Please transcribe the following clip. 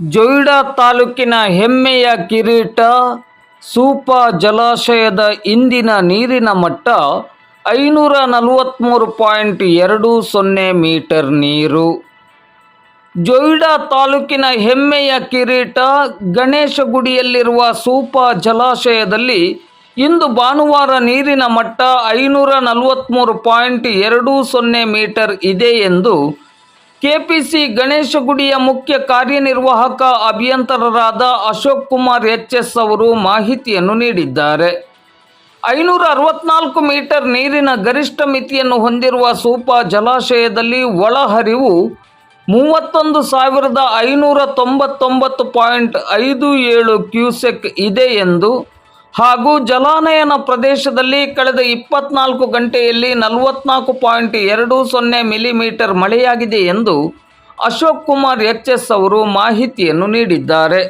ಜೊಯ್ಡಾ ತಾಲೂಕಿನ ಹೆಮ್ಮೆಯ ಕಿರೀಟ, ಸೂಪ ಜಲಾಶಯದ ಇಂದಿನ ನೀರಿನ ಮಟ್ಟ ಐನೂರ ನಲವತ್ತ್ಮೂರು ಪಾಯಿಂಟ್ ಎರಡು ಸೊನ್ನೆ ಮೀಟರ್ ನೀರು. ಜೊಯ್ಡಾ ತಾಲೂಕಿನ ಹೆಮ್ಮೆಯ ಕಿರೀಟ ಗಣೇಶ ಗುಡಿಯಲ್ಲಿರುವ ಸೂಪ ಜಲಾಶಯದಲ್ಲಿ ಇಂದು ಭಾನುವಾರ ನೀರಿನ ಮಟ್ಟ ಐನೂರ ನಲವತ್ತ್ಮೂರು ಪಾಯಿಂಟ್ ಎರಡು ಸೊನ್ನೆ ಮೀಟರ್ ಇದೆ ಎಂದು ಕೆಪಿಸಿ ಗಣೇಶಗುಡಿಯ ಮುಖ್ಯ ಕಾರ್ಯನಿರ್ವಾಹಕ ಅಭಿಯಂತರರಾದ ಅಶೋಕ್ ಕುಮಾರ್ ಎಚ್ ಎಸ್ ಅವರು ಮಾಹಿತಿಯನ್ನು ನೀಡಿದ್ದಾರೆ. ಐನೂರ ಅರವತ್ನಾಲ್ಕು ಮೀಟರ್ ನೀರಿನ ಗರಿಷ್ಠ ಮಿತಿಯನ್ನು ಹೊಂದಿರುವ ಸೂಪ ಜಲಾಶಯದಲ್ಲಿ ಒಳಹರಿವು ಮೂವತ್ತೊಂದು ಸಾವಿರದ ಐನೂರ ತೊಂಬತ್ತೊಂಬತ್ತು ಪಾಯಿಂಟ್ ಐದು ಏಳು ಕ್ಯೂಸೆಕ್ ಇದೆ ಎಂದು ಹಾಗೂ ಜಲಾನಯನ ಪ್ರದೇಶದಲ್ಲಿ ಕಳೆದ ಇಪ್ಪತ್ನಾಲ್ಕು ಗಂಟೆಯಲ್ಲಿ ನಲವತ್ನಾಲ್ಕು ಪಾಯಿಂಟ್ ಎರಡು ಸೊನ್ನೆ ಮಿಲಿಮೀಟರ್ ಮಳೆಯಾಗಿದೆ ಎಂದು ಅಶೋಕ್ ಕುಮಾರ್ ಎಚ್ ಎಸ್ ಅವರು ಮಾಹಿತಿಯನ್ನು ನೀಡಿದ್ದಾರೆ.